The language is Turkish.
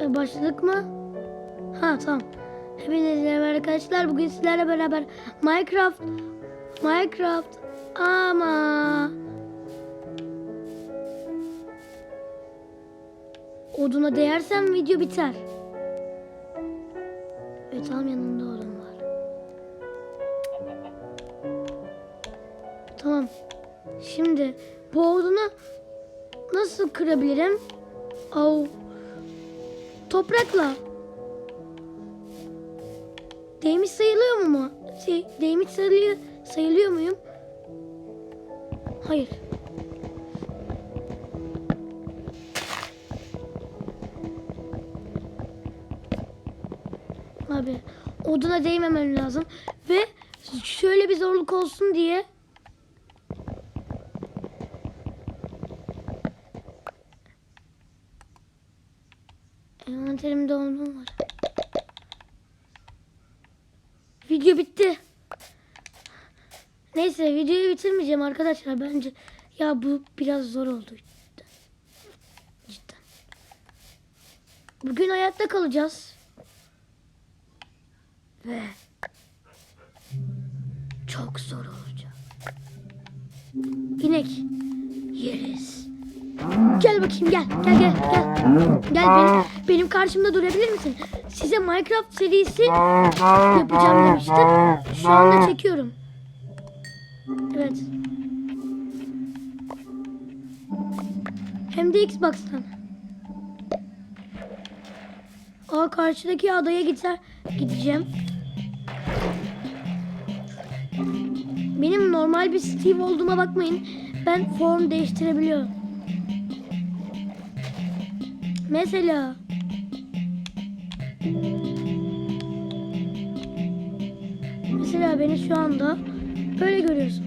E, başladık mı? Ha tamam. Hepinize merhaba arkadaşlar. Bugün sizlerle beraber Minecraft Minecraft ama oduna değersem video biter. Ve tam yanında odun var. Tamam. Şimdi bu odunu nasıl kırabilirim? Au. Toprakla. Değmiş sayılıyor mu mu? Şey, değmiş sayılıyor, sayılıyor muyum? Hayır. Abi oduna değmemem lazım. Ve şöyle bir zorluk olsun diye Envanterimde odun var. Video bitti. Neyse videoyu bitirmeyeceğim arkadaşlar bence. Ya bu biraz zor oldu. Cidden. Cidden. Bugün hayatta kalacağız. Ve çok zor olacak. İnek yeriz. Gel bakayım gel gel gel gel. Gel benim, benim karşımda durabilir misin? Size Minecraft serisi yapacağım demiştim. Şu anda çekiyorum. Evet. Hem de Xbox'tan. Aa karşıdaki adaya gider, gideceğim. Benim normal bir Steve olduğuma bakmayın. Ben form değiştirebiliyorum. Mesela Mesela beni şu anda böyle görüyorsunuz.